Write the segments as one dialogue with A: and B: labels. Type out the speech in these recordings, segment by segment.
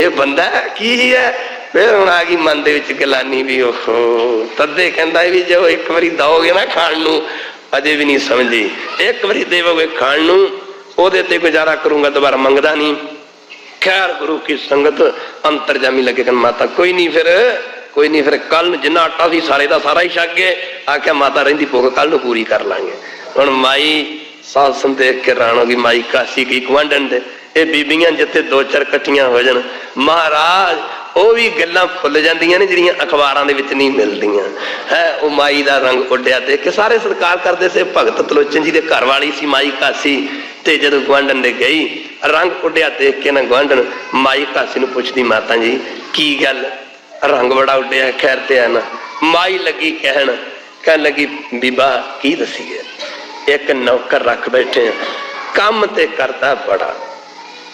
A: ਇਹ ਬੰਦਾ ਕੀ ਹੈ ਫਿਰ ਹੁਣ ਆ ਗਈ ਮਨ ਦੇ ਵਿੱਚ ਗਲਾਨੀ ਵੀ, ਓਹੋ। ਤੱਦੇ ਕਹਿੰਦਾ ਵੀ ਜੋ ਇੱਕ ਵਾਰੀ ਦਓਗੇ ਨਾ ਖਾਣ ਨੂੰ, ਅਜੇ ਵੀ ਨਹੀਂ ਸਮਝੀ। ਇੱਕ ਵਾਰੀ ਦੇਵੋਗੇ ਖਾਣ ਨੂੰ, ਉਹਦੇ ਤੇ ਗੁਜ਼ਾਰਾ ਕਰੂੰਗਾ, ਦੁਬਾਰਾ ਮੰਗਦਾ ਨਹੀਂ। ਖੈਰ ਗੁਰੂ ਕੀ ਸੰਗਤ ਅੰਤਰਜਾਮੀ ਲੱਗੇ ਕਰਨ ਮਾਤਾ ਕੋਈ ਨਹੀਂ ਫਿਰ, ਕੋਈ ਨਹੀਂ ਫਿਰ ਕੱਲ ਨੂੰ ਜਿੰਨਾ ਆਟਾ ਸੀ ਸਾਰੇ ਦਾ ਸਾਰਾ ਹੀ ਛੱਕ ਗਏ। ਆਖਿਆ ਮਾਤਾ ਰਹਿੰਦੀ ਭੁੱਖ ਕੱਲ ਨੂੰ ਪੂਰੀ ਕਰ ਲਾਂਗੇ। ਹੁਣ ਮਾਈ ਸਾਧ ਸੰਤ ਦੇਖ ਕੇ ਰਾਣੋ ਦੀ ਮਾਈ ਕਾਸੀ ਕੀ ਗਵਾਂਢਣ ਦੇ। ਇਹ ਬੀਬੀਆਂ, ਜਿੱਥੇ ਦੋ ਚਾਰ ਇਕੱਠੀਆਂ ਹੋ ਜਾਣ, ਮਹਾਰਾਜ, ਉਹ ਵੀ ਗੱਲਾਂ ਫੁੱਲ ਜਾਂਦੀਆਂ ਨੇ ਜਿਹੜੀਆਂ ਅਖਬਾਰਾਂ ਦੇ ਵਿੱਚ ਨਹੀਂ ਮਿਲਦੀਆਂ। ਹੈ, ਉਹ ਮਾਈ ਦਾ ਰੰਗ ਉੱਡਿਆ ਦੇਖ ਕੇ ਸਾਰੇ ਸਤਿਕਾਰ ਕਰਦੇ ਸੇ, ਭਗਤ ਤਲੋਚਨ ਜੀ ਦੇ ਘਰ ਵਾਲੀ ਸੀ, ਮਾਈ ਕਾਸੀ, ਤੇ ਜਦੋਂ ਗਵਾਂਢਣ ਦੇ ਗਈ, ਰੰਗ ਉੱਡਿਆ ਦੇਖ ਕੇ ਨਾ ਗਵਾਂਢਣ ਮਾਈ ਕਾਸੀ ਨੂੰ ਪੁੱਛਦੀ, ਮਾਤਾ ਜੀ, ਕੀ ਗੱਲ? ਰੰਗ ਬੜਾ ਉੱਡਿਆ, ਖੈਰ ਤੇ ਆ ਨਾ ਮਾਈ ਲੱਗੀ ਕਹਿਣ ਕਹਿਣ ਲੱਗੀ, ਬੀਬਾ, ਕੀ ਦਸੀਏ? ਇੱਕ ਨੌਕਰ ਰੱਖ ਬੈਠੇ ਆ, ਕੰਮ ਤੇ ਕਰਦਾ ਬੜਾ।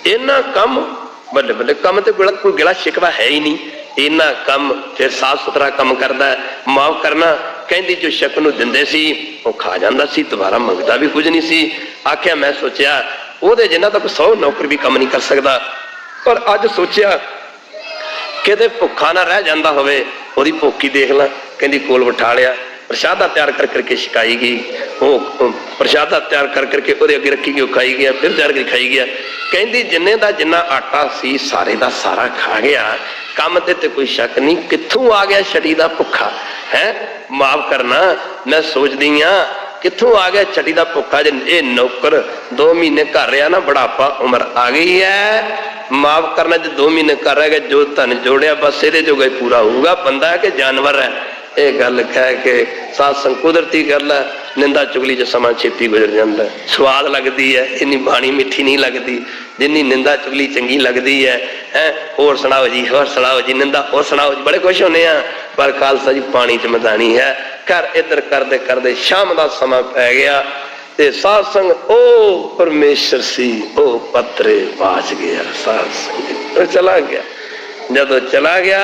A: ਇਹਨਾਂ ਕੰਮ ਬੱਲੇ ਬੱਲੇ ਕੰਮ ਤੇ ਕੋਈ ਕੋਈ ਗਿਲਾ ਸ਼ਿਕਵਾ ਹੈ ਹੀ ਨਹੀਂ। ਇਹਨਾਂ ਕੰਮ ਫਿਰ ਸਾਫ਼ ਸੁਥਰਾ ਕੰਮ ਕਰਦਾ ਮਾਫ ਕਰਨਾ, ਕਹਿੰਦੀ ਜੋ ਸ਼ੱਕ ਨੂੰ ਦਿੰਦੇ ਸੀ, ਉਹ ਖਾ ਜਾਂਦਾ ਸੀ, ਦੁਬਾਰਾ ਮੰਗਦਾ ਵੀ ਕੁਝ ਨਹੀਂ ਸੀ। ਆਖਿਆ, ਮੈਂ ਸੋਚਿਆ, ਉਹਦੇ ਜਿੰਨਾ ਤੱਕ 100 ਨੌਕਰ ਵੀ ਕੰਮ ਨਹੀਂ ਕਰ ਸਕਦਾ। ਪਰ ਅੱਜ ਸੋਚਿਆ, ਕਿਤੇ ਭੁੱਖਾ ਨਾ ਰਹਿ ਜਾਂਦਾ ਹੋਵੇ, ਉਹਦੀ ਭੁੱਖੀ ਦੇਖ ਲਾਂ। ਕਹਿੰਦੀ, ਕੋਲ ਬਿਠਾ ਲਿਆ। ਪ੍ਰਸ਼ਾਦਾ ਤਿਆਰ ਕਰ ਕਰਕੇ ਛਕਾਈ ਗਈ। ਉਹ ਪ੍ਰਸ਼ਾਦਾ ਤਿਆਰ ਕਰ ਕਰਕੇ ਉਹਦੇ ਅੱਗੇ ਰੱਖੀ ਗਈ, ਉਹ ਖਾਈ ਗਿਆ, ਫਿਰ ਤਿਆਰ ਕਰਕੇ ਖਾਈ ਗਿਆ। ਕਹਿੰਦੀ, ਜਿੰਨੇ ਦਾ ਜਿੰਨਾ ਆਟਾ ਸੀ, ਸਾਰੇ ਦਾ ਸਾਰਾ ਖਾ ਗਿਆ। ਕੰਮ ਤੇ ਤੇ ਕੋਈ ਸ਼ੱਕ ਨਹੀਂ, ਕਿੱਥੋਂ ਆ ਗਿਆ ਛੜੀ ਦਾ ਭੁੱਖਾ? ਹੈ? ਮਾਫ ਕਰਨਾ, ਮੈਂ ਸੋਚਦੀ ਆ ਕਿੱਥੋਂ ਆ ਗਿਆ ਛੜੀ ਦਾ ਭੁੱਖਾ? ਜੇ ਇਹ ਨੌਕਰ 2 ਮਹੀਨੇ ਘਰ ਰਿਹਾ ਨਾ ਬੜਾਪਾ ਉਮਰ ਆ ਗਈ ਹੈ। ਮਾਫ ਕਰਨਾ, ਜੇ 2 ਮਹੀਨੇ ਕਰ ਰਿਹਾ ਜੋ ਧਨ ਜੋੜਿਆ, ਬਸ ਇਹਦੇ ਜੋਗਾ ਹੀ ਪੂਰਾ ਹੋਊਗਾ। ਬੰਦਾ ਹੈ ਕਿ ਜਾਨਵਰ ਹੈ? ਇਹ ਗੱਲ ਕਹਿ ਕੇ ਸਾਧ ਸੰਗ ਕੁਦਰਤੀ ਗੱਲ ਹੈ, ਨਿੰਦਾ ਚੁਗਲੀ ਚ ਸਮਾਂ ਛੇਤੀ ਗੁਜ਼ਰ ਜਾਂਦਾ ਹੈ। ਸਵਾਦ ਲੱਗਦੀ ਹੈ, ਇੰਨੀ ਬਾਣੀ ਮਿੱਠੀ ਨਹੀਂ ਲੱਗਦੀ, ਜਿੰਨੀ ਨਿੰਦਾ ਚੁਗਲੀ ਚੰਗੀ ਲੱਗਦੀ ਹੈ ਹੈ? ਹੋਰ ਸੁਣਾਓ ਜੀ, ਹੋਰ ਸੁਣਾਓ ਜੀ, ਨਿੰਦਾ ਹੋਰ ਸੁਣਾਓ ਜੀ, ਬੜੇ ਖੁਸ਼ ਹੁੰਦੇ ਆ ਪਰ ਖਾਲਸਾ ਜੀ, ਪਾਣੀ ਚ ਮਦਾਨੀ ਹੈ, ਘਰ ਇੱਧਰ ਕਰਦੇ ਕਰਦੇ ਸ਼ਾਮ ਦਾ ਸਮਾਂ ਪੈ ਗਿਆ ਤੇ ਸਾਧ ਸੰਗ ਉਹ ਪਰਮੇਸ਼ਰ ਸੀ ਉਹ ਪਤਰੇ ਬਾਜ ਗਿਆ, ਸਾਧ ਸੰਗ ਚਲਾ ਗਿਆ। ਜਦੋਂ ਚਲਾ ਗਿਆ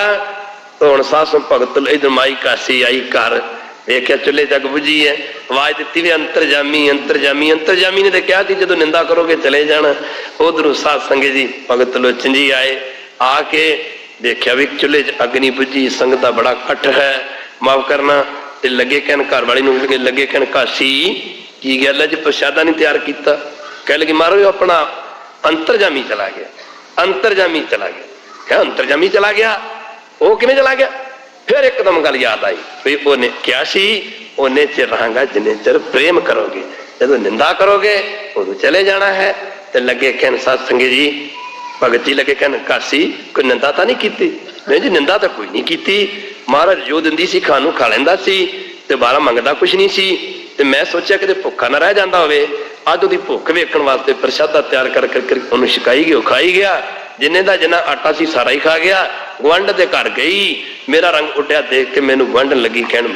A: ਹੁਣ ਸਾਧ ਭਗਤ ਇਧਰ ਮਾਈ ਕਾਸੀ ਆਈ ਘਰ। ਵੇਖਿਆ ਚੁੱਲੇ ਜਗ ਬੁਝੀ ਹੈ ਆਵਾਜ਼ ਦਿੱਤੀ ਵੀ ਅੰਤਰਜਾਮੀ ਅੰਤਰਜਾਮੀ ਅੰਤਰਜਾਮੀ ਨੇ ਤੇ ਕਿਹਾ ਕਿ ਜਦੋਂ ਨਿੰਦਾ ਕਰੋਗੇ ਚਲੇ ਜਾਣਾ। ਉਧਰੋਂ ਸਾਧ ਸੰਗੇ ਜੀ ਭਗਤ ਲੋਚਨ ਜੀ ਆਏ। ਆ ਕੇ ਦੇਖਿਆ ਵੀ ਚੁੱਲ੍ਹੇ 'ਚ ਅੱਗ ਨਹੀਂ ਬੁਝੀ, ਸੰਗਤ ਦਾ ਬੜਾ ਇਕੱਠ ਹੈ। ਮਾਫ ਕਰਨਾ, ਤੇ ਲੱਗੇ ਕਹਿਣ ਘਰ ਵਾਲੀ ਨੂੰ ਲੱਗੇ ਲੱਗੇ ਕਹਿਣ ਕਾਸੀ, ਕੀ ਗੱਲ ਹੈ ਜੀ ਪ੍ਰਸ਼ਾਦਾ ਨਹੀਂ ਤਿਆਰ ਕੀਤਾ। ਕਹਿ ਲਗੀ, ਮਾਰੋ ਇਹ ਆਪਣਾ ਅੰਤਰਜਾਮੀ ਚਲਾ ਗਿਆ। ਅੰਤਰਜਾਮੀ ਚਲਾ ਗਿਆ। ਕਿਹਾ, ਅੰਤਰਜਾਮੀ ਚਲਾ ਗਿਆ? ਉਹ ਕਿਵੇਂ ਚਲਾ ਗਿਆ? ਫਿਰ ਇੱਕਦਮ ਗੱਲ ਯਾਦ ਆਈ ਵੀ ਉਹਨੇ ਕਿਹਾ ਸੀ, ਉਹਨੇ ਚਿਰ ਰਹਾਂਗਾ ਜਿੰਨੇ ਚਿਰ ਪ੍ਰੇਮ ਕਰੋਗੇ। ਜਦੋਂ ਨਿੰਦਾ ਕਰੋਗੇ, ਉਦੋਂ ਚਲੇ ਜਾਣਾ ਹੈ। ਤੇ ਲੱਗੇ ਕਹਿਣ, ਸਾਧ ਸੰਗੇ ਜੀ, ਭਗਤ ਜੀ ਲੱਗੇ ਕਹਿਣ, ਕਾਸੀ, ਕੋਈ ਨਿੰਦਾ ਤਾਂ ਨਹੀਂ ਕੀਤੀ? ਨਹੀਂ ਜੀ, ਨਿੰਦਾ ਤਾਂ ਕੋਈ ਨਹੀਂ ਕੀਤੀ। ਮਹਾਰਾਜ ਜੋ ਦਿੰਦੀ ਸੀ, ਖਾਣ ਨੂੰ ਖਾ ਲੈਂਦਾ ਸੀ ਤੇ ਬਾਰਾ ਮੰਗਦਾ ਕੁਛ ਨਹੀਂ ਸੀ। ਤੇ ਮੈਂ ਸੋਚਿਆ ਕਿਤੇ ਭੁੱਖਾ ਨਾ ਰਹਿ ਜਾਂਦਾ ਹੋਵੇ। ਅੱਜ ਉਹਦੀ ਭੁੱਖ ਵੇਖਣ ਵਾਸਤੇ ਪ੍ਰਸ਼ਾਦਾ ਤਿਆਰ ਕਰ ਕਰਕੇ ਉਹਨੂੰ ਛਕਾਈ ਗਿਆ, ਉਹ ਖਾਈ ਗਿਆ। ਜਿੰਨੇ ਦਾ ਜਿੰਨਾ ਆਟਾ ਸੀ ਸਾਰਾ ਹੀ ਖਾ ਗਿਆ ਗਵੰਡ ਦੇ ਘਰ ਗਈ, ਮੇਰਾ ਰੰਗ ਉੱਡਿਆ ਦੇਖ ਕੇ ਮੈਨੂੰ ਗਵੰਡਣ ਲੱਗੀ, ਕਹਿਣ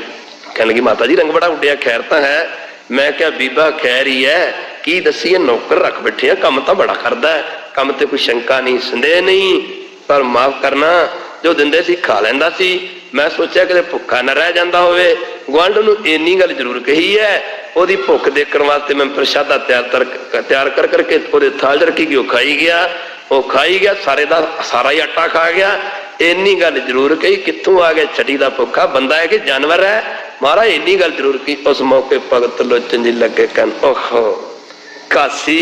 A: ਕਹਿਣ ਲੱਗੀ, ਮਾਤਾ ਜੀ, ਰੰਗ ਬੜਾ ਉੱਡਿਆ, ਖੈਰ ਤਾਂ ਹੈ। ਮੈਂ ਕਿਹਾ, ਬੀਬਾ, ਖੈਰ ਹੀ ਹੈ, ਕੀ ਦੱਸੀਏ, ਨੌਕਰ ਰੱਖ ਬੈਠੇ ਕੰਮ ਤਾਂ ਬੜਾ ਕਰਦਾ ਹੈ, ਕੰਮ ਤੇ ਕੋਈ ਸ਼ੰਕਾ ਨਹੀਂ, ਸੰਦੇਹ ਨਹੀਂ, ਪਰ ਮਾਫ ਕਰਨਾ, ਜੋ ਦਿੰਦੇ ਸੀ ਖਾ ਲੈਂਦਾ ਸੀ। ਮੈਂ ਸੋਚਿਆ ਕਿ ਭੁੱਖਾ ਨਾ ਰਹਿ ਜਾਂਦਾ ਹੋਵੇ ਗਵੰਡ ਨੂੰ ਇੰਨੀ ਗੱਲ ਜ਼ਰੂਰ ਕਹੀ ਹੈ, ਉਹਦੀ ਭੁੱਖ ਦੇਖਣ ਵਾਸਤੇ ਮੈਂ ਪ੍ਰਸ਼ਾਦਾ ਤਿਆਰ ਕਰ ਤਿਆਰ ਕਰ, ਕਰਕੇ ਉਹਦੇ ਥਾਲ 'ਚ ਰੱਖੀ ਗਈ ਉਹ ਖਾਈ ਗਿਆ। ਉਹ ਖਾਈ ਗਿਆ, ਸਾਰੇ ਦਾ ਸਾਰਾ ਹੀ ਆਟਾ ਖਾ ਗਿਆ। ਇੰਨੀ ਗੱਲ ਜ਼ਰੂਰ ਕਹੀ, ਕਿੱਥੋਂ ਆ ਗਿਆ ਛਟੀ ਦਾ ਭੁੱਖਾ? ਬੰਦਾ ਹੈ ਕਿ ਜਾਨਵਰ ਹੈ? ਮਹਾਰਾਜ, ਇੰਨੀ ਗੱਲ ਜ਼ਰੂਰ ਕੀ ਉਸ ਮੌਕੇ ਭਗਤ ਲੋਚਨ ਜੀ ਲੱਗੇ ਕੰਨ ਓਹੋ, ਕਾਸੀ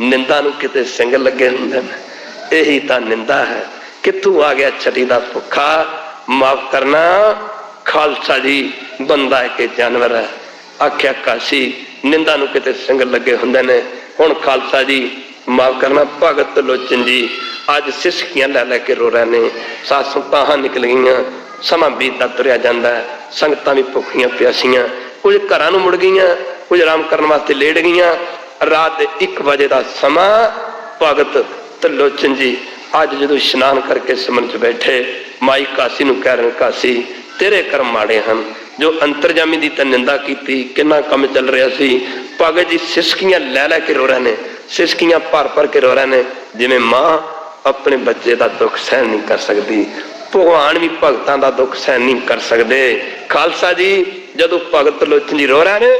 A: ਨਿੰਦਾ ਨੂੰ ਕਿਤੇ ਸਿੰਘ ਲੱਗੇ ਹੁੰਦੇ ਨੇ? ਇਹੀ ਤਾਂ ਨਿੰਦਾ ਹੈ। ਕਿੱਥੋਂ ਆ ਗਿਆ ਛਟੀ ਦਾ ਭੁੱਖਾ? ਮਾਫ ਕਰਨਾ, ਖਾਲਸਾ ਜੀ, ਬੰਦਾ ਹੈ ਕਿ ਜਾਨਵਰ ਹੈ। ਆਖਿਆ, ਕਾਸੀ, ਨਿੰਦਾ ਨੂੰ ਕਿਤੇ ਸਿੰਘ ਲੱਗੇ ਹੁੰਦੇ ਨੇ? ਹੁਣ ਖਾਲਸਾ ਜੀ ਮਾਫ ਕਰਨਾ, ਭਗਤ ਲੋਚਨ ਜੀ ਅੱਜ ਸਿਸਕੀਆਂ ਲੈ ਲੈ ਕੇ ਰੋ ਰਹੇ ਨੇ। ਸਾਧ ਤਾਹਾਂ ਨਿਕਲ ਗਈਆਂ। ਸਮਾਂ ਬੀਤਦਾ ਤੁਰਿਆ ਜਾਂਦਾ ਸੰਗਤਾਂ ਵੀ ਭੁੱਖੀਆਂ ਪਿਆਸੀਆਂ। ਕੁਝ ਘਰਾਂ ਨੂੰ ਮੁੜ ਗਈਆਂ, ਕੁਝ ਆਰਾਮ ਕਰਨ ਵਾਸਤੇ ਲੇਟ ਗਈਆਂ। ਰਾਤ ਦੇ 1 ਵਜੇ ਦਾ ਸਮਾਂ, ਭਗਤ ਤਲੋਚਨ ਜੀ ਅੱਜ ਜਦੋਂ ਇਸ਼ਨਾਨ ਕਰਕੇ ਸਿਮਰਨ ਚ ਬੈਠੇ, ਮਾਈ ਕਾਸੀ ਨੂੰ ਕਹਿ ਰਹੇ ਕਾਸੀ, ਤੇਰੇ ਕਰਮ ਮਾੜੇ ਹਨ। ਜੋ ਅੰਤਰਜਾਮੀ ਦੀ ਤਾਂ ਨਿੰਦਾ ਕੀਤੀ, ਕਿੰਨਾ ਕੰਮ ਚੱਲ ਰਿਹਾ ਸੀ। ਭਗਤ ਜੀ ਸਿਸਕੀਆਂ ਲੈ ਲੈ ਕੇ ਰੋ ਰਹੇ ਨੇ। ਸਿਸਕੀਆਂ ਭਰ ਭਰ ਕੇ ਰੋ ਰਹੇ ਨੇ, ਜਿਵੇਂ ਮਾਂ ਆਪਣੇ ਬੱਚੇ ਦਾ ਦੁੱਖ ਸਹਿਣ ਨਹੀਂ ਕਰ ਸਕਦੀ, ਭਗਵਾਨ ਵੀ ਭਗਤਾਂ ਦਾ ਦੁੱਖ ਸਹਿਣ ਨਹੀਂ ਕਰ ਸਕਦੇ। ਖਾਲਸਾ ਜੀ, ਜਦੋਂ ਭਗਤ ਲੋਚਨੀ ਰੋ ਰਹੇ ਨੇ,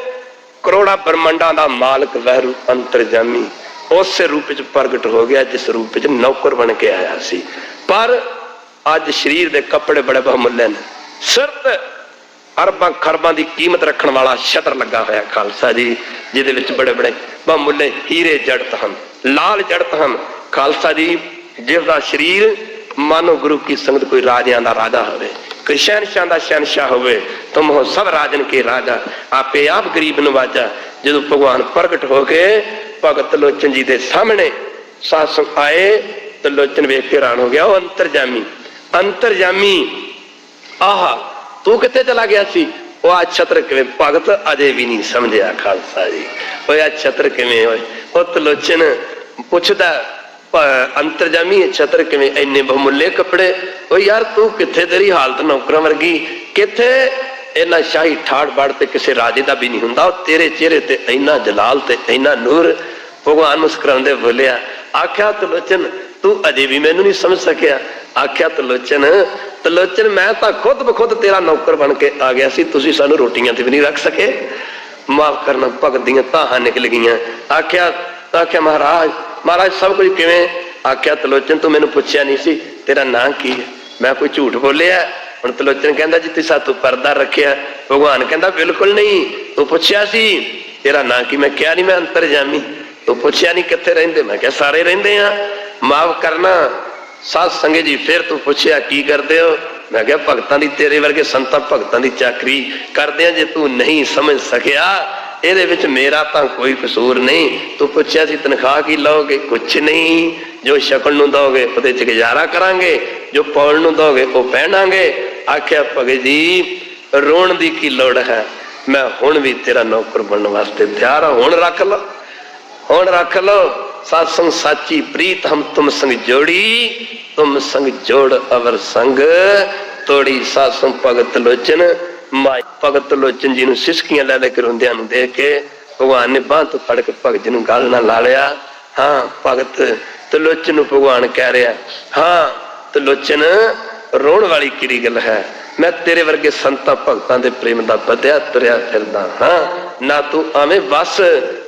A: ਕਰੋੜਾ ਬ੍ਰਹਮੰਡਾਂ ਦਾ ਮਾਲਕ ਵਹਿਰੂ ਅੰਤਰਜਾਮੀ ਉਸੇ ਰੂਪ ਵਿੱਚ ਪ੍ਰਗਟ ਹੋ ਗਿਆ, ਜਿਸ ਰੂਪ ਵਿੱਚ ਨੌਕਰ ਬਣ ਕੇ ਆਇਆ ਸੀ। ਪਰ ਅੱਜ ਸਰੀਰ ਦੇ ਕੱਪੜੇ ਬੜੇ ਬਹੁਮੁੱਲੇ ਨੇ। ਸਿਰਫ ਅਰਬਾਂ ਖਰਬਾਂ ਦੀ ਕੀਮਤ ਰੱਖਣ ਵਾਲਾ ਸ਼ਟਰ ਲੱਗਾ ਹੋਇਆ ਖਾਲਸਾ ਜੀ, ਜਿਹਦੇ ਵਿੱਚ ਬੜੇ ਬੜੇ ਬਹੁਮੁੱਲੇ ਹੀਰੇ ਜੜਤ ਹਨ, ਲਾਲ ਜੜਤ ਹਨ। ਖਾਲਸਾ ਜੀ, ਜਿਸ ਦਾ ਸਰੀਰ ਮਾਨੋ ਗੁਰੂ ਕੀ ਸੰਗਤ ਕੋਈ ਰਾਜਿਆਂ ਦਾ ਰਾਜਾ ਹੋਵੇ, ਕੋਈ ਸ਼ਹਿਨਸ਼ਾਹ ਦਾ ਸ਼ਹਿਨਸ਼ਾਹ ਹੋਵੇ, ਤੁਮ ਹੋ ਸਭ ਰਾਜਨ ਕੇ ਰਾਜਾ, ਆਪੇ ਆਪ ਗਰੀਬ ਨਵਾਜਾ। ਜਦੋਂ ਭਗਵਾਨ ਪ੍ਰਗਟ ਹੋ ਕੇ ਭਗਤ ਲੋਚਨ ਜੀ ਦੇ ਸਾਹਮਣੇ ਸਾਸੂ ਆਏ, ਤੇ ਲੋਚਨ ਵੇਖ ਕੇ ਹੈਰਾਨ ਹੋ ਗਿਆ, ਉਹ ਅੰਤਰਜਾਮੀ ਅੰਤਰਜਾਮੀ, ਆਹਾ ਤੂੰ ਕਿੱਥੇ ਚਲਾ ਗਿਆ ਸੀ? ਉਹ ਆ ਛਤਰ ਕਿਵੇਂ, ਭਗਤ ਅਜੇ ਵੀ ਨਹੀਂ ਸਮਝਿਆ ਖਾਲਸਾ ਜੀ। ਉਹ ਆ ਛਤਰ ਕਿਵੇਂ ਹੋਏ ਉਹ ਤਲੋਚਨ ਪੁੱਛਦਾ ਅੰਤਰਜਾਮੀ ਛਤਰ ਕਿਵੇਂ, ਇੰਨੇ ਬਹੁਮੁੱਲੇ ਕੱਪੜੇ? ਉਹ ਯਾਰ ਤੂੰ ਕਿੱਥੇ ਤੇਰੀ ਹਾਲਤ ਨੌਕਰਾਂ ਵਰਗੀ? ਕਿੱਥੇ? ਇੰਨਾ ਸ਼ਾਹੀ ਠਾੜ ਬਾੜ ਤੇ ਕਿਸੇ ਰਾਜੇ ਦਾ ਵੀ ਨਹੀਂ ਹੁੰਦਾ। ਉਹ ਤੇਰੇ ਚਿਹਰੇ ਤੇ ਇੰਨਾ ਜਲਾਲ ਤੇ ਇੰਨਾ ਨੂਰ ਭਗਵਾਨ ਮੁਸਕਰਾਉਂਦੇ ਬੋਲਿਆ, ਆਖਿਆ ਤਲੋਚਨ, ਤੂੰ ਅਜੇ ਵੀ ਮੈਨੂੰ ਨਹੀਂ ਸਮਝ ਸਕਿਆ। ਆਖਿਆ ਤਲੋਚਨ ਤਲੋਚਨ ਮੈਂ ਤਾਂ ਖੁਦ ਬਖੁਦ ਤੇਰਾ ਨੌਕਰ ਬਣ ਕੇ ਆ ਗਿਆ ਸੀ, ਤੁਸੀਂ ਸਾਨੂੰ ਰੋਟੀਆਂ ਤੇ ਵੀ ਨਹੀਂ ਰੱਖ ਸਕੇ। ਮਾਫ ਕਰਨਾ, ਭਗਤ ਦੀਆਂ ਤਾਹਾਂ ਨਿਕਲ ਗਈਆਂ। ਆਖਿਆ ਆਖਿਆ, ਮਹਾਰਾਜ ਮਹਾਰਾਜ, ਸਭ ਕੁਝ ਕਿਵੇਂ? ਆਖਿਆ, ਤਲੋਚਨ, ਤੂੰ ਮੈਨੂੰ ਪੁੱਛਿਆ ਨਹੀਂ ਸੀ, ਤੇਰਾ ਨਾਂ ਕੀ ਹੈ? ਮੈਂ ਕੋਈ ਝੂਠ ਬੋਲਿਆ? ਹੁਣ ਤਲੋਚਨ ਕਹਿੰਦਾ ਜਿੱਤੇ ਸਾਤੋਂ ਪਰਦਾ ਰੱਖਿਆ, ਭਗਵਾਨ ਕਹਿੰਦਾ, ਬਿਲਕੁਲ ਨਹੀਂ, ਤੂੰ ਪੁੱਛਿਆ ਸੀ, ਤੇਰਾ ਨਾਂ ਕੀ? ਮੈਂ ਕਿਹਾ ਨਹੀਂ, ਮੈਂ ਅੰਤਰ ਅੰਤਰਜਾਮੀ। ਤੂੰ ਪੁੱਛਿਆ ਨਹੀਂ ਕਿੱਥੇ ਰਹਿੰਦੇ? ਮੈਂ ਕਿਹਾ ਸਾਰੇ ਰਹਿੰਦੇ ਆ। ਮਾਫ ਕਰਨਾ ਸਾਧ ਸੰਗਤ ਜੀ, ਫਿਰ ਤੂੰ ਪੁੱਛਿਆ, ਕੀ ਕਰਦੇ ਹੋ? ਮੈਂ ਕਿਹਾ, ਭਗਤਾਂ ਦੀ ਤੇਰੇ ਵਰਗੇ ਸੰਤਾਂ ਭਗਤਾਂ ਦੀ ਚਾਕਰੀ ਕਰਦੇ ਆ, ਜੇ ਤੂੰ ਨਹੀਂ ਸਮਝ ਸਕਿਆ, ਇਹਦੇ ਵਿੱਚ ਮੇਰਾ ਤਾਂ ਕੋਈ ਕਸੂਰ ਨਹੀਂ। ਤੂੰ ਪੁੱਛਿਆ ਸੀ, ਤਨਖਾਹ ਕੀ ਲਓਗੇ? ਕੁਛ ਨਹੀਂ। ਜੋ ਸ਼ਕਲ ਨੂੰ ਦੋਗੇ ਉਹਦੇ ਚ ਗੁਜ਼ਾਰਾ ਕਰਾਂਗੇ। ਜੋ ਪਾਉਣ ਨੂੰ ਦੋਗੇ ਉਹ ਪਹਿਨਾਂਗੇ। ਆਖਿਆ, ਭਗਤ ਜੀ, ਰੋਣ ਦੀ ਕੀ ਲੋੜ ਹੈ? ਮੈਂ ਹੁਣ ਵੀ ਤੇਰਾ ਨੌਕਰ ਬਣਨ ਵਾਸਤੇ ਤਿਆਰ ਹਾਂ। ਹੁਣ ਰੱਖ ਲਓ। ਹੁਣ ਰੱਖ ਲਓ। ਸਾਧ ਸੰਗ ਸਾਚੀ ਪ੍ਰੀਤ ਹਮ ਤੁਮ ਸੰਗ ਜੋੜੀ, ਤੁਮ ਸੰਗ ਜੋੜ ਅਵਰ ਸੰਗ। ਤੋੜੀ ਸਾਧ ਸੰਗ ਭਗਤ ਲੋਚਨ, ਮਾਈ ਭਗਤ ਲੋਚਨ ਜੀ ਨੂੰ ਸਿਸਕੀਆਂ ਲੈ ਲੈ ਕੇ ਰੋਂਦਿਆਂ ਨੂੰ ਦੇਖ ਕੇ, ਭਗਵਾਨ ਨੇ ਬਾਂਹ ਤੋਂ ਫੜ ਕੇ ਭਗਤ ਜੀ ਨੂੰ ਗਲ ਨਾਲ ਲਾ ਲਿਆ। ਹਾਂ, ਭਗਤ ਤਲੋਚਨ ਨੂੰ ਭਗਵਾਨ ਕਹਿ ਰਿਹਾ, ਹਾਂ ਤਲੋਚਨ ਰੋਣ ਵਾਲੀ ਕਿਹੜੀ ਗੱਲ ਹੈ? ਮੈਂ ਤੇਰੇ ਵਰਗੇ ਸੰਤਾਂ ਭਗਤਾਂ ਦੇ ਪ੍ਰੇਮ ਦਾ ਵਧਿਆ ਤੁਰਿਆ ਫਿਰਦਾ ਹਾਂ। ਨਾ ਤੂੰ ਆਵੇਂ ਬਸ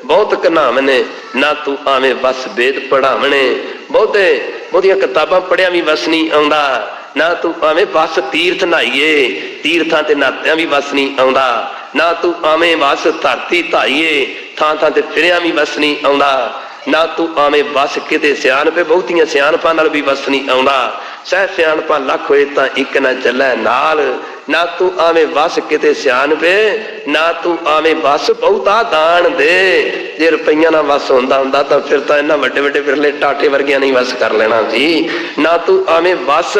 A: ਬਹੁਤ ਕਨਾਵਨੇ ਨਾ ਤੂੰ ਆਵੇਂ ਬਸ ਵੇਦ ਪੜਾਵਣੇ ਬਹੁਤੇ, ਬਹੁਤੀਆਂ ਕਿਤਾਬਾਂ ਪੜਿਆ ਵੀ ਬਸ ਨਹੀਂ ਆਉਂਦਾ। ਨਾ ਤੂੰ ਆਵੇਂ ਬਸ ਤੀਰਥ ਨਹਾਈਏ। ਤੀਰਥਾਂ ਤੇ ਨਾਤਿਆਂ ਵੀ ਬਸ ਨਹੀਂ ਆਉਂਦਾ। ਨਾ ਤੂੰ ਆਵੇਂ ਬਸ ਧਰਤੀ ਧਾਈਏ। ਥਾਂ ਥਾਂ ਤੇ ਫਿਰਿਆ ਵੀ ਬਸ ਨਹੀਂ ਆਉਂਦਾ। ਨਾ ਤੂੰ ਆਵੇਂ ਬਸ ਕਿਤੇ ਸਿਆਣਪੇ, ਬਹੁਤੀਆਂ ਸਿਆਣਪਾਂ ਨਾਲ ਵੀ ਬਸ ਨਹੀਂ ਆਉਂਦਾ। ਸਹਿ ਸਿਆਣਪਾਂ ਲੱਖ ਹੋਏ ਤਾਂ ਇੱਕ ਨਾ ਚੱਲੈ ਨਾਲ। ਨਾ ਤੂੰ ਆਵੇਂ ਬਸ ਕਿਤੇ ਸਿਆਣ ਪੇ ਨਾ ਤੂੰ ਆਵੇਂ ਬਸ ਬਹੁਤਾ ਦਾਨ ਦੇ। ਜੇ ਰੁਪਈਆਂ ਨਾਲ ਵਸ ਹੁੰਦਾ ਹੁੰਦਾ ਤਾਂ ਫਿਰ ਤਾਂ ਇਹਨਾਂ ਵੱਡੇ ਵੱਡੇ ਬਿਰਲੇ ਟਾਟੇ ਵਰਗਿਆਂ ਨਹੀਂ ਵਸ ਕਰ ਲੈਣਾ ਸੀ। ਨਾ ਤੂੰ ਆਵੇਂ ਬਸ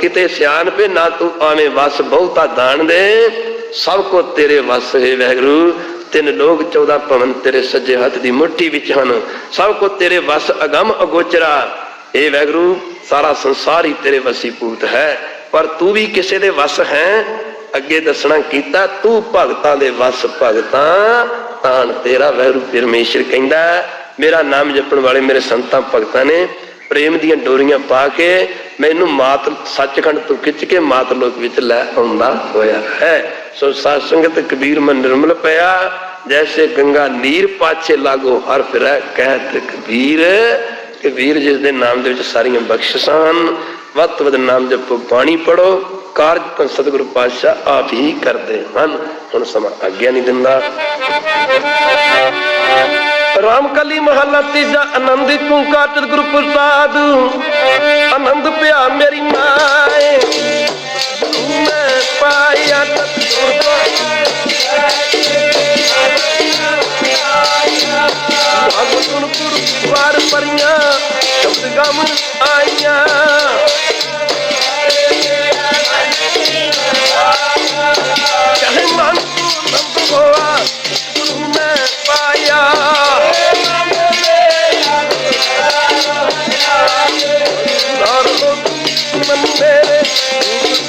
A: ਕਿਤੇ ਸਿਆਣ ਪੇ ਨਾ ਤੂੰ ਆਵੇਂ ਬਸ ਬਹੁਤਾ ਦਾਨ ਦੇ। ਸਭ ਕੋ ਤੇਰੇ ਵਸ ਹੈ ਵੈਗਰੂ, ਤਿੰਨ ਲੋਕ 14 ਭਵਨ ਤੇਰੇ ਸੱਜੇ ਹੱਥ ਦੀ ਮੁੱਠੀ ਵਿੱਚ ਹਨ। ਸਭ ਕੋ ਤੇਰੇ ਵਸ ਅਗੰਮ ਅਗੋਚਰਾ। ਏ ਵੈਗਰੂ ਸਾਰਾ ਸੰਸਾਰ ਹੀ ਤੇਰੇ ਵਸੀਪੂਤ ਹੈ, ਪਰ ਤੂੰ ਵੀ ਕਿਸੇ ਦੇ ਵਸ ਹੈ? ਅੱਗੇ ਦੱਸਣਾ ਕੀਤਾ, ਤੂੰ ਭਗਤਾਂ ਦੇ ਵਸ ਭਗਤਾਂ, ਤਾਂ ਤੇਰਾ ਵੈਗਰੂ ਪਰਮੇਸ਼ਰ ਕਹਿੰਦਾ ਮੇਰਾ ਨਾਮ ਜਪਣ ਵਾਲੇ ਮੇਰੇ ਸੰਤਾਂ ਭਗਤਾਂ ਨੇ ਪ੍ਰੇਮ ਦੀਆਂ ਡੋਰੀਆਂ ਪਾ ਕੇ ਮੈਨੂੰ ਮਾਤ, ਸੱਚਖੰਡ ਤੋਂ ਖਿੱਚ ਕੇ ਮਾਤ ਲੋਕ ਵਿੱਚ ਲੈ ਆਉਂਦਾ ਹੋਇਆ ਹੈ। ਸੋ ਸਾਧ ਸੰਗਤ ਕਬੀਰ ਮਨ ਨਿਰਮਲ ਪਿਆ, ਜੈਸੇ ਗੰਗਾ ਨੀਰ ਪਾਛੇ ਲਾਗੋ ਹਰ ਫਿਰੈ, ਕਹਿਤ ਕਬੀਰ। ਵੀਰ ਜਿਸ ਦੇ ਨਾਮ ਦੇ ਵਿੱਚ ਸਾਰੀਆਂ ਬਖਸ਼ਿਸ਼ਾਂ ਹਨ, ਵੱਧ ਤੋਂ ਨਾਮ ਜਪੋ ਬਾਣੀ ਪੜੋ ਕਾਰਜ ਤਾਂ ਸਤਿਗੁਰੂ ਪਾਤਸ਼ਾਹ ਆਪ ਹੀ ਕਰਦੇ ਹਨ। ਹੁਣ ਸਮਾਂ ਆਗਿਆ ਨਹੀਂ ਦਿੰਦਾ। ਰਾਮ ਕਲੀ ਮਹੱਲਾ ਤੀਜਾ ਆਨੰਦ ਤੂੰ ਗੁਰੂ ਪ੍ਰਸਾਦ। ਆਨੰਦ ਪਿਆ ਮੇਰੀ ਮਾਏ। ਮੈਂ ਪਾਇਆ। ਭਗਤੁਨ ਪੁਰ ਵਾਰ ਪਰੀਆਂ ਸ਼ਬਦ ਗਮ ਆਈਆਂ। ਕਹੇ ਮਨ ਤੂੰ ਨੰਦ ਹੋਆ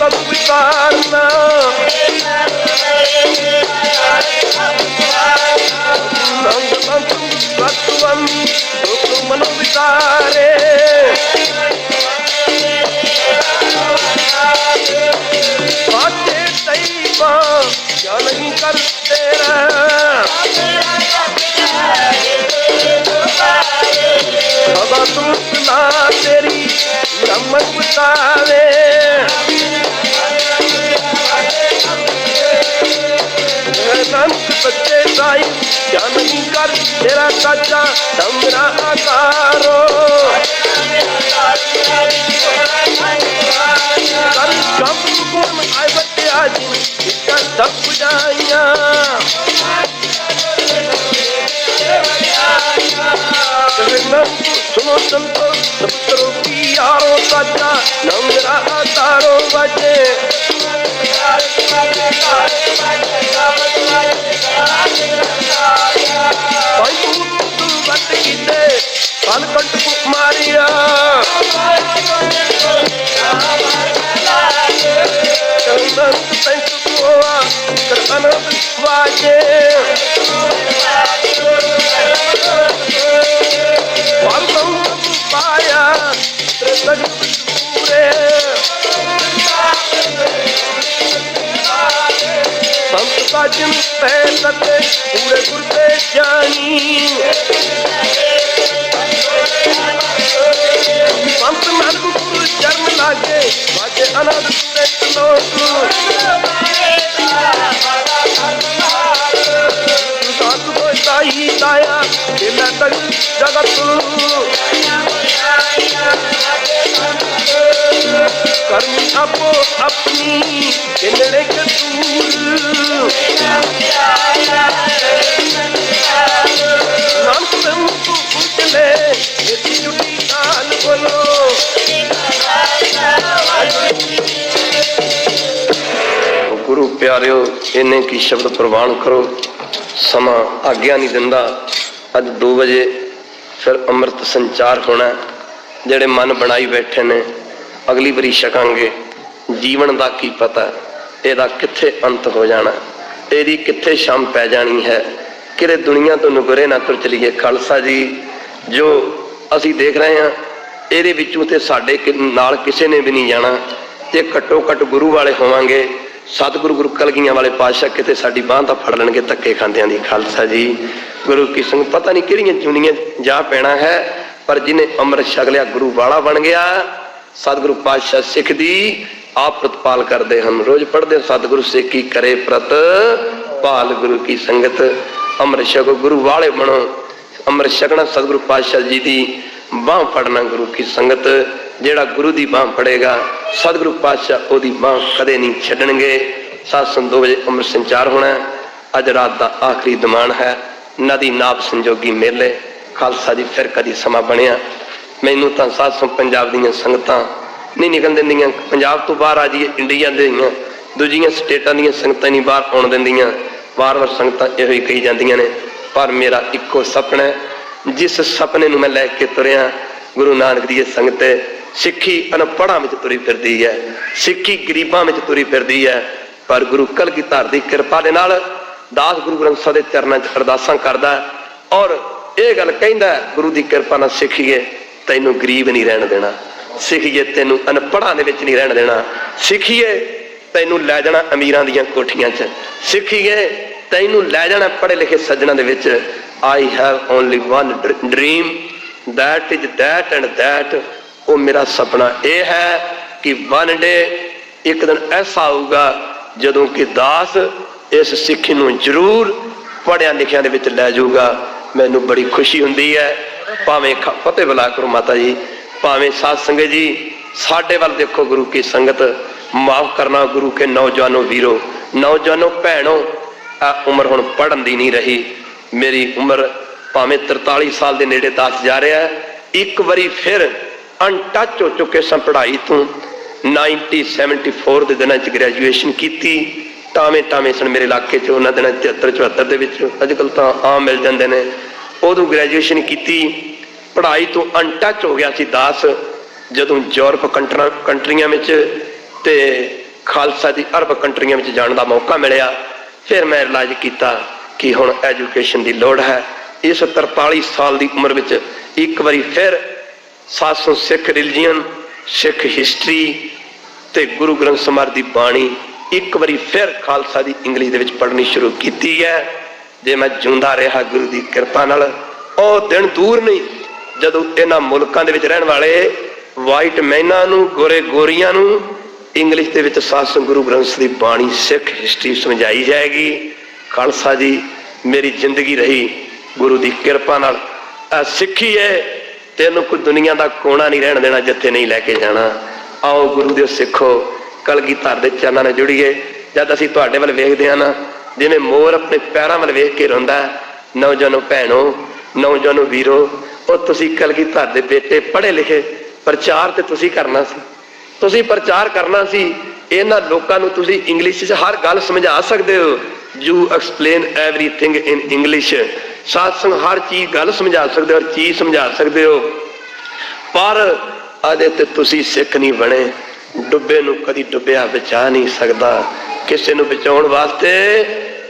A: ਸਭ ਵਿਕਾਰਨਾ ਨੰਦ ਸੰਤ ਸਤਵੰ ਦੁਖ ਮਨ ਵਿਕਾਰੇ ਬਾਤੇ ਤੈਵਾ ਕਿਆ ਨਹੀਂ ਕਰ ਤੇਰਾ ਸਦਾ ਤੂੰ ਸੁਨਾ ਤੇਰੀ ਬ੍ਰਹਮਣ ਵਰਤਾਵੇ ਬੱਚੇ ਸਾਈ ਕਿਆ ਨਹੀਂ ਕਰ, ਤੇਰਾ ਸਾਚਾ ਸਮਰਾ ਆਕਾਰੋ। ਕਰ ਕੰਮ ਕੋਮ ਆਏ ਬੱਚਿਆ ਜੀ ਇਸਕਾ ਸਭ ਬੁਝਾਈਆਂ ਨੰਦ ਸੰਤੋ ਸਭ ਕਰੋ ਕੀ ਆਰੋ ਸਾਚਾ ਨੰਦਰਾ ਆਕਾਰੋ ਵਜੇ। ਭਾਈ ਤੂੰ ਤੂੰ ਵੱਟ ਕੀਤੇ ਕੋਆ ਕਰਨੰਦ ਵਾਜੇ ਵਰਤੋਂ ਪਾਇਆ ਤੇਰੇ ਪੂਰੇ। ਸਾਜਨ ਪੈ ਸਤੇ ਪੂਰੇ ਗੁਰ ਤੇ ਜਾਨੀ। ਕਰਮੀ ਆਪੋ ਆਪਣੀ ਕਿਨੜੇ ਕਸੂਰ ਨਾਮ ਸੰਤ ਉਚਲੇ ਇਤੀ ਜੁਟੀ ਨਾਲ ਬੋਲੋ ਗੁਰੂ ਪਿਆਰਿਓ, ਇਹਨੇ ਕੀ ਸ਼ਬਦ ਪ੍ਰਵਾਨ ਕਰੋ? ਸਮਾਂ ਆਗਿਆ ਨਹੀਂ ਦਿੰਦਾ। ਅੱਜ 2 ਵਜੇ ਫਿਰ ਅੰਮ੍ਰਿਤ ਸੰਚਾਰ ਹੋਣਾ, ਜਿਹੜੇ ਮਨ ਬਣਾਈ ਬੈਠੇ ਨੇ। ਅਗਲੀ ਵਾਰੀ ਛਕਾਂਗੇ। ਜੀਵਨ ਦਾ ਕੀ ਪਤਾ, ਇਹਦਾ ਕਿੱਥੇ ਅੰਤ ਹੋ ਜਾਣਾ। ਇਹਦੀ ਕਿੱਥੇ ਸ਼ਾਮ ਪੈ ਜਾਣੀ ਹੈ। ਕਿਰੇ ਦੁਨੀਆ ਤੋਂ ਨੁਕਰੇ ਨਾ ਤੁਰ ਚਲੀਏ। ਖਾਲਸਾ ਜੀ, ਜੋ ਅਸੀਂ ਦੇਖ ਰਹੇ ਹਾਂ, ਇਹਦੇ ਵਿੱਚੋਂ ਤੇ ਸਾਡੇ ਕਿ- ਨਾਲ ਕਿਸੇ ਨੇ ਵੀ ਨਹੀਂ ਜਾਣਾ। ਤੇ ਘੱਟੋ ਘੱਟ ਗੁਰੂ ਵਾਲੇ ਹੋਵਾਂਗੇ। ਸਤਿਗੁਰੂ ਗੁਰੂ ਕਲਗੀਆਂ ਵਾਲੇ ਪਾਤਸ਼ਾਹ ਕਿਤੇ ਸਾਡੀ ਬਾਂਹ ਤਾਂ ਫੜ ਲੈਣਗੇ ਧੱਕੇ ਖਾਂਦਿਆਂ ਦੀ। ਖਾਲਸਾ ਜੀ, ਗੁਰੂ ਕੀ ਸੰਗ, ਪਤਾ ਨਹੀਂ ਕਿਹੜੀਆਂ ਚੁਣੀਆਂ ਜਾ ਪੈਣਾ ਹੈ, ਪਰ ਜਿਹਨੇ ਅੰਮ੍ਰਿਤ ਛਕ ਲਿਆ, ਗੁਰੂ ਵਾਲਾ ਬਣ ਗਿਆ। ਸਤਿਗੁਰੂ ਪਾਤਸ਼ਾਹ ਸਿੱਖ ਦੀ ਆਪ ਪ੍ਰਤਪਾਲ ਕਰਦੇ ਹਨ। ਰੋਜ਼ ਪੜ੍ਹਦੇ ਸਤਿਗੁਰੂ ਸਿੱਖੀ ਕਰੇ ਪ੍ਰਤ, ਪਾਲ ਗੁਰੂ ਕੀ ਸੰਗਤ, ਅੰਮ੍ਰਿਤ ਛਕੋ ਗੁਰੂ ਵਾਲੇ ਬਣੋ। ਅੰਮ੍ਰਿਤ ਛਕਣਾ ਸਤਿਗੁਰੂ ਪਾਤਸ਼ਾਹ ਜੀ ਦੀ ਬਾਹ ਫੜਨਾ ਗੁਰੂ ਕੀ ਸੰਗਤ, ਜਿਹੜਾ ਗੁਰੂ ਦੀ ਬਾਹ ਫੜੇਗਾ, ਸਤਿਗੁਰੂ ਪਾਤਸ਼ਾਹ ਉਹਦੀ ਬਾਹ ਕਦੇ ਨਹੀਂ ਛੱਡਣਗੇ। ਸੱਤ ਸੰਦੋ ਵਜੇ ਅੰਮ੍ਰਿਤ ਸੰਚਾਰ ਹੋਣਾ ਅੱਜ ਰਾਤ ਦਾ ਆਖਰੀ ਦਮਾਨ ਹੈ। ਨਦੀ ਨਾਪ ਸੰਜੋਗੀ ਮੇਲੇ, ਖਾਲਸਾ ਜੀ ਫਿਰ ਕਦੀ ਸਮਾਂ ਬਣਿਆ। ਮੈਨੂੰ ਤਾਂ ਸਾਧ ਸੰਗਤ ਪੰਜਾਬ ਦੀਆਂ ਸੰਗਤਾਂ ਨਹੀਂ ਨਿਕਲ ਦਿੰਦੀਆਂ। ਪੰਜਾਬ ਤੋਂ ਬਾਹਰ ਆ ਜੀ ਇੰਡੀਆ ਦੇ ਦੀਆਂ ਦੂਜੀਆਂ ਸਟੇਟਾਂ ਦੀਆਂ ਸੰਗਤਾਂ ਨਹੀਂ ਬਾਹਰ ਆਉਣ ਦਿੰਦੀਆਂ। ਵਾਰ-ਵਾਰ ਸੰਗਤਾਂ ਇਹੋ ਹੀ ਕਹੀ ਜਾਂਦੀਆਂ ਨੇ, ਪਰ ਮੇਰਾ ਇੱਕੋ ਸੁਪਨਾ ਹੈ, ਜਿਸ ਸੁਪਨੇ ਨੂੰ ਮੈਂ ਲੈ ਕੇ ਤੁਰਿਆ, ਗੁਰੂ ਨਾਨਕ ਦੀ ਇਹ ਸੰਗਤ ਹੈ, ਸਿੱਖੀ ਅਨਪੜ੍ਹਾਂ ਵਿੱਚ ਤੁਰੀ ਫਿਰਦੀ ਹੈ, ਸਿੱਖੀ ਗਰੀਬਾਂ ਵਿੱਚ ਤੁਰੀ ਫਿਰਦੀ ਹੈ, ਪਰ ਗੁਰੂ ਕਲਗੀਧਰ ਦੀ ਕਿਰਪਾ ਦੇ ਨਾਲ ਦਾਸ ਗੁਰੂ ਗ੍ਰੰਥ ਸਾਹਿਬ ਦੇ ਚਰਨਾਂ 'ਚ ਅਰਦਾਸਾਂ ਕਰਦਾ ਔਰ ਇਹ ਗੱਲ ਕਹਿੰਦਾ ਗੁਰੂ ਦੀ ਕਿਰਪਾ ਨਾਲ ਸਿੱਖੀਏ। ਤੈਨੂੰ ਗਰੀਬ ਨਹੀਂ ਰਹਿਣ ਦੇਣਾ। ਸਿੱਖੀਏ ਤੈਨੂੰ ਅਨਪੜ੍ਹਾਂ ਦੇ ਵਿੱਚ ਨਹੀਂ ਰਹਿਣ ਦੇਣਾ। ਸਿੱਖੀਏ ਤੈਨੂੰ ਲੈ ਜਾਣਾ ਅਮੀਰਾਂ ਦੀਆਂ ਕੋਠੀਆਂ 'ਚ। ਸਿੱਖੀਏ ਤੈਨੂੰ ਲੈ ਜਾਣਾ ਪੜ੍ਹੇ ਲਿਖੇ ਸੱਜਣਾ ਦੇ ਵਿੱਚ। I have only one dream that is that and that ਉਹ ਮੇਰਾ ਸੁਪਨਾ ਇਹ ਹੈ ਕਿ ਵਨ ਡੇ ਇੱਕ ਦਿਨ ਐਸਾ ਆਊਗਾ ਜਦੋਂ ਕਿ ਦਾਸ ਇਸ ਸਿੱਖੀ ਨੂੰ ਜ਼ਰੂਰ ਪੜਿਆ ਲਿਖਿਆ ਦੇ ਵਿੱਚ ਲੈ ਜਾਊਗਾ। ਮੈਨੂੰ ਬੜੀ ਖੁਸ਼ੀ ਹੁੰਦੀ ਹੈ ਭਾਵੇਂ ਫਤਿਹ ਬੁਲਾ ਕਰੋ ਮਾਤਾ ਜੀ, ਭਾਵੇਂ ਸਾਧ ਸੰਗਤ ਜੀ, ਸਾਡੇ ਵੱਲ ਦੇਖੋ ਗੁਰੂ ਕੀ ਸੰਗਤ, ਮਾਫ ਕਰਨਾ ਗੁਰੂ ਕੇ ਨੌਜਵਾਨੋ ਵੀਰੋ, ਨੌਜਵਾਨੋ ਭੈਣੋ ਆ ਉਮਰ ਹੁਣ ਪੜਨ ਦੀ ਨਹੀਂ ਰਹੀ, ਮੇਰੀ ਉਮਰ ਭਾਵੇਂ 43 ਸਾਲ ਦੇ ਨੇੜੇ ਦੱਸ ਜਾ ਰਿਹਾ ਇੱਕ ਵਾਰੀ ਫਿਰ ਅਨਟੱਚ ਹੋ ਚੁੱਕੇ ਸਾਂ ਪੜ੍ਹਾਈ ਤੋਂ 1974 ਦੇ ਦਿਨਾਂ 'ਚ ਗ੍ਰੈਜੂਏਸ਼ਨ ਕੀਤੀ ਟਾਵੇਂ ਟਾਵੇਂ ਸਨ ਮੇਰੇ ਇਲਾਕੇ 'ਚ, ਉਹਨਾਂ ਦਿਨਾਂ 73 74 ਦੇ ਵਿੱਚ, ਅੱਜ ਕੱਲ ਤਾਂ ਆਮ ਮਿਲ ਜਾਂਦੇ ਨੇ ਉਦੋਂ ਗ੍ਰੈਜੂਏਸ਼ਨ ਕੀਤੀ, ਪੜ੍ਹਾਈ ਤੋਂ ਅਨਟੱਚ ਹੋ ਗਿਆ ਸੀ ਦਾਸ, ਜਦੋਂ ਯੂਰਪ ਕੰਟਰਾਂ, ਕੰਟਰੀਆਂ ਵਿੱਚ ਤੇ ਖਾਲਸਾ ਦੀ ਅਰਬ ਕੰਟਰੀਆਂ ਵਿੱਚ ਜਾਣ ਦਾ ਮੌਕਾ ਮਿਲਿਆ। ਫਿਰ ਮੈਂ ਰਿਲਾਈਜ਼ ਕੀਤਾ ਕਿ ਹੁਣ ਐਜੂਕੇਸ਼ਨ ਦੀ ਲੋੜ ਹੈ। ਇਸ 43 ਸਾਲ ਦੀ ਉਮਰ ਵਿੱਚ ਇੱਕ ਵਾਰੀ ਫਿਰ 700 ਸਿੱਖ ਰਿਲੀਜੀਅਨ ਸਿੱਖ ਹਿਸਟਰੀ ਤੇ ਗੁਰੂ ਗ੍ਰੰਥ ਸਾਹਿਬ ਦੀ ਬਾਣੀ ਇੱਕ ਵਾਰੀ ਫਿਰ ਖਾਲਸਾ ਦੀ ਇੰਗਲਿਸ਼ ਦੇ ਵਿੱਚ ਪੜ੍ਹਨੀ ਸ਼ੁਰੂ ਕੀਤੀ ਹੈ। ਜੇ ਮੈਂ ਜਿਉਂਦਾ ਰਿਹਾ ਗੁਰੂ ਦੀ ਕਿਰਪਾ ਨਾਲ, ਉਹ ਦਿਨ ਦੂਰ ਨਹੀਂ। ਜਦੋਂ ਇਹਨਾਂ ਮੁਲਕਾਂ ਦੇ ਵਿੱਚ ਰਹਿਣ ਵਾਲੇ ਵਾਈਟ ਮੈਨਾਂ ਨੂੰ, ਗੋਰੇ ਗੋਰੀਆਂ ਨੂੰ ਇੰਗਲਿਸ਼ ਦੇ ਵਿੱਚ ਸਾਸਨ ਗੁਰੂ ਗ੍ਰੰਥ ਸਾਹਿਬ ਦੀ ਬਾਣੀ ਸਿੱਖ ਹਿਸਟਰੀ ਸਮਝਾਈ ਜਾਏਗੀ, ਖਾਲਸਾ ਜੀ, ਮੇਰੀ ਜ਼ਿੰਦਗੀ ਰਹੀ ਗੁਰੂ ਦੀ ਕਿਰਪਾ ਨਾਲ। ਸਿੱਖੀ ਹੈ, ਤੈਨੂੰ ਕੋਈ ਦੁਨੀਆ ਦਾ ਕੋਣਾ ਨਹੀਂ ਰਹਿਣ ਦੇਣਾ ਜਿੱਥੇ ਨਹੀਂ ਲੈ ਕੇ ਜਾਣਾ। ਆਓ ਗੁਰੂ ਦੇ ਸਿੱਖੋ, ਕਲਗੀਧਰ ਦੇ ਚਰਨਾਂ ਨਾਲ ਜੁੜੀਏ। ਜਦ ਅਸੀਂ ਤੁਹਾਡੇ ਵੱਲ ਵੇਖਦੇ ਹਾਂ ਨਾ ਜਿਵੇਂ ਮੋਰ ਆਪਣੇ ਪੈਰਾਂ ਵੱਲ ਵੇਖ ਕੇ ਰੋਂਦਾ ਹੈ, ਨੌਜਵਾਨੋ ਭੈਣੋ ਨੌਜਵਾਨੋ ਵੀਰੋ ਉਹ ਤੁਸੀਂ ਕਲਗੀਧਰ ਦੇ ਬੇਟੇ ਪੜ੍ਹੇ ਲਿਖੇ ਪ੍ਰਚਾਰ ਤੇ ਤੁਸੀਂ ਕਰਨਾ ਸੀ। ਤੁਸੀਂ ਪ੍ਰਚਾਰ ਕਰਨਾ ਸੀ ਇਹਨਾਂ ਲੋਕਾਂ ਨੂੰ ਤੁਸੀਂ ਇੰਗਲਿਸ਼ 'ਚ ਹਰ ਗੱਲ ਸਮਝਾ ਸਕਦੇ ਹੋ। You explain everything in English ਸਾਤਸੰਗ ਹਰ ਚੀਜ਼ ਗੱਲ ਸਮਝਾ ਸਕਦੇ ਹੋ ਹਰ ਚੀਜ਼ ਸਮਝਾ ਸਕਦੇ ਹੋ। ਪਰ ਅਜੇ ਤੇ ਤੁਸੀਂ ਸਿੱਖ ਨਹੀਂ ਬਣੇ। ਡੁੱਬੇ ਨੂੰ ਕਦੀ ਡੁੱਬਿਆ ਬਚਾ ਨਹੀਂ ਸਕਦਾ। ਕਿਸੇ ਨੂੰ ਬਚਾਉਣ ਵਾਸਤੇ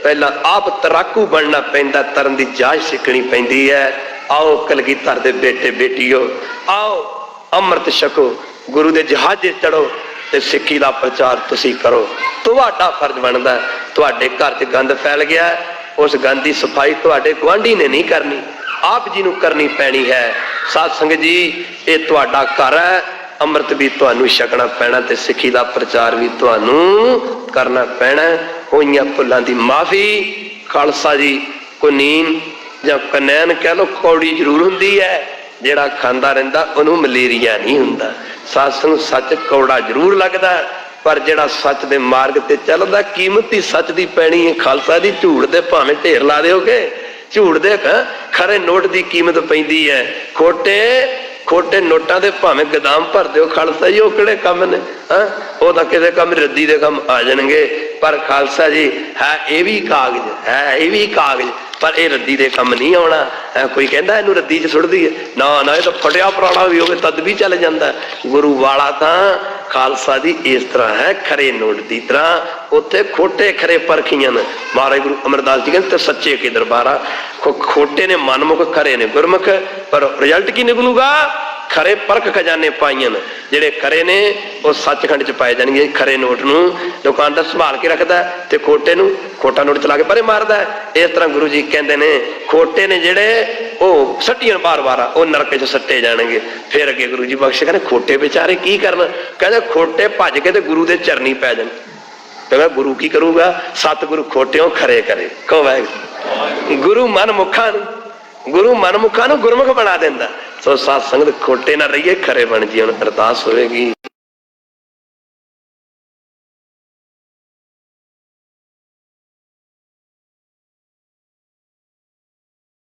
A: ਪਹਿਲਾਂ ਆਪ ਤਰਾਕੂ ਬਣਨਾ ਪੈਂਦਾ, ਤਰਨ ਦੀ ਜਾਚ ਸਿੱਖਣੀ ਪੈਂਦੀ ਹੈ। ਆਓ ਕਲਗੀਧਰ ਦੇ ਬੇਟੇ, ਬੇਟੀਓ, ਆਓ ਅੰਮ੍ਰਿਤ ਛਕੋ, ਗੁਰੂ ਦੇ ਜਹਾਜ਼ੇ ਚੜੋ ਤੇ ਸਿੱਖੀ ਦਾ ਪ੍ਰਚਾਰ ਤੁਸੀਂ ਕਰੋ। ਤੁਹਾਡਾ ਫਰਜ਼ ਬਣਦਾ ਤੁਹਾਡੇ ਘਰ 'ਚ ਗੰਦ ਫੈਲ ਗਿਆ ਉਸ ਗੰਦ ਦੀ ਸਫ਼ਾਈ ਤੁਹਾਡੇ ਗੁਆਂਢੀ ਨੇ ਨਹੀਂ ਕਰਨੀ। ਆਪ ਜੀ ਨੂੰ ਕਰਨੀ ਪੈਣੀ ਹੈ। ਸਾਧ ਸੰਗਤ ਜੀ, ਇਹ ਤੁਹਾਡਾ ਘਰ ਹੈ। ਅੰਮ੍ਰਿਤ ਵੀ ਤੁਹਾਨੂੰ ਛਕਣਾ ਪੈਣਾ ਤੇ ਸਿੱਖੀ ਦਾ ਪ੍ਰਚਾਰ ਵੀ ਤੁਹਾਨੂੰ ਕਰਨਾ ਪੈਣਾ। ਹੋਈਆਂ ਭੁੱਲਾਂ ਦੀ ਮਾਫੀ, ਖਾਲਸਾ ਜੀ, ਕੁਨੀਨ ਜਾਂ ਕਨੈਨ ਕਹਿ ਲੋ ਕੌੜੀ ਜ਼ਰੂਰ ਹੁੰਦੀ ਹੈ। ਜਿਹੜਾ ਖਾਂਦਾ ਰਹਿੰਦਾ, ਉਹਨੂੰ ਮਲੇਰੀਆ ਨਹੀਂ ਹੁੰਦਾ। ਸੱਸ ਨੂੰ ਸੱਚ ਕੌੜਾ ਜ਼ਰੂਰ ਲੱਗਦਾ, ਪਰ ਜਿਹੜਾ ਸੱਚ ਦੇ ਮਾਰਗ ਤੇ ਚੱਲਦਾ, ਕੀਮਤੀ ਸੱਚ ਦੀ ਪੈਣੀ ਹੈ। ਖਾਲਸਾ ਦੀ ਝੂਠ ਦੇ ਭਾਵੇਂ ਢੇਰ ਲਾ ਦਿਓਗੇ। ਝੂਠ ਦੇ ਖਰੇ ਨੋਟ ਦੀ ਕੀਮਤ ਪੈਂਦੀ ਹੈ। ਖੋਟੇ ਖੋਟੇ ਨੋਟਾਂ ਦੇ ਭਾਵੇਂ ਗਦਾਮ ਭਰ ਦਿਓ, ਖਾਲਸਾ ਜੀ, ਉਹ ਕਿਹੜੇ ਕੰਮ ਨੇ? ਹਾਂ? ਉਹ ਤਾਂ ਕਿਸੇ ਕੰਮ, ਰੱਦੀ ਦੇ ਕੰਮ ਆ ਜਾਣਗੇ। ਪਰ ਖਾਲਸਾ ਜੀ, ਹੈ ਇਹ ਵੀ ਕਾਗਜ਼, ਹੈ ਇਹ ਵੀ ਕਾਗਜ਼, ਪਰ ਇਹ ਰੱਦੀ ਦੇ ਕੰਮ ਨਹੀਂ ਆਉਣਾ। ਐ ਕੋਈ ਕਹਿੰਦਾ ਇਹਨੂੰ ਰੱਦੀ 'ਚ ਸੁੱਟਦੀ ਹੈ? ਨਾ ਨਾ, ਇਹ ਤਾਂ ਫਟਿਆ ਪੁਰਾਣਾ ਵੀ ਹੋਵੇ, ਤਦ ਵੀ ਚੱਲ ਜਾਂਦਾ। ਗੁਰੂ ਵਾਲਾ ਤਾਂ ਖਾਲਸਾ ਦੀ ਇਸ ਤਰ੍ਹਾਂ ਹੈ, ਖਰੇ ਨੋਟ ਦੀ ਤਰ੍ਹਾਂ। ਉੱਥੇ ਖੋਟੇ ਖਰੇ ਪਰਖੀਆਂ ਨੇ। ਮਹਾਰਾਜ ਗੁਰੂ ਅਮਰਦਾਸ ਜੀ ਕਹਿੰਦੇ ਤੇ ਸੱਚੇ ਕੇ ਦਰਬਾਰਾ? ਖੋਟੇ ਨੇ, ਮਨਮੁਖ, ਖਰੇ ਨੇ, ਗੁਰਮੁਖ। ਪਰ ਰਿਜ਼ਲਟ ਕੀ ਨਿਕਲੂਗਾ? ਖਰੇ ਪਰਖ ਖਜ਼ਾਨੇ ਪਾਈਆਂ ਨੇ। ਜਿਹੜੇ ਖਰੇ ਨੇ, ਉਹ ਸੱਚਖੰਡ ਚ ਪਾਏ ਜਾਣਗੇ, ਖਰੇ ਨੋਟ ਨੂੰ। ਦੁਕਾਨਦਾਰ ਸੰਭਾਲ ਕੇ ਰੱਖਦਾ ਤੇ ਖੋਟੇ ਨੂੰ ਖੋਟਾ ਨੋਟ ਚਲਾ ਕੇ ਪਰੇ ਮਾਰਦਾ ਇਸ ਤਰ੍ਹਾਂ ਗੁਰੂ ਜੀ ਕਹਿੰਦੇ ਨੇ, ਖੋਟੇ ਨੇ ਜਿਹੜੇ ਉਹ ਸੱਟੀਆਂ ਬਾਰ-ਬਾਰ ਉਹ ਨਰਕ ਚ ਸੱਟੇ ਜਾਣਗੇ। ਫਿਰ ਅੱਗੇ ਗੁਰੂ ਜੀ ਬਖਸ਼ ਕਹਿੰਦੇ ਖੋਟੇ ਵਿਚਾਰੇ ਕੀ ਕਰਨ? ਕਹਿੰਦੇ ਖੋਟੇ ਭੱਜ ਕੇ ਤੇ ਗੁਰੂ ਦੇ ਚਰਨੀ ਪੈ ਜਾਣ। ਕਹਿੰਦਾ ਗੁਰੂ ਕੀ ਕਰੂਗਾ? ਸਤਿਗੁਰੂ ਖੋਟਿਓ ਖਰੇ ਕਰੇ। ਕਹੋ ਵਾਹਿਗੁਰੂ? ਗੁਰੂ ਮਨ ਮੁਖਾਂ ਨੂੰ। ਗੁਰੂ ਮਨ ਮੁਖਾਂ ਨੂੰ ਗੁਰਮੁਖ ਬਣਾ ਦਿੰਦਾ। ਸੋ ਸਾਧ ਸੰਗਤ ਖੋਟੇ ਨਾ ਰਹੀਏ, ਖਰੇ ਬਣ ਜੀ, ਹੁਣ ਅਰਦਾਸ ਹੋਵੇਗੀ।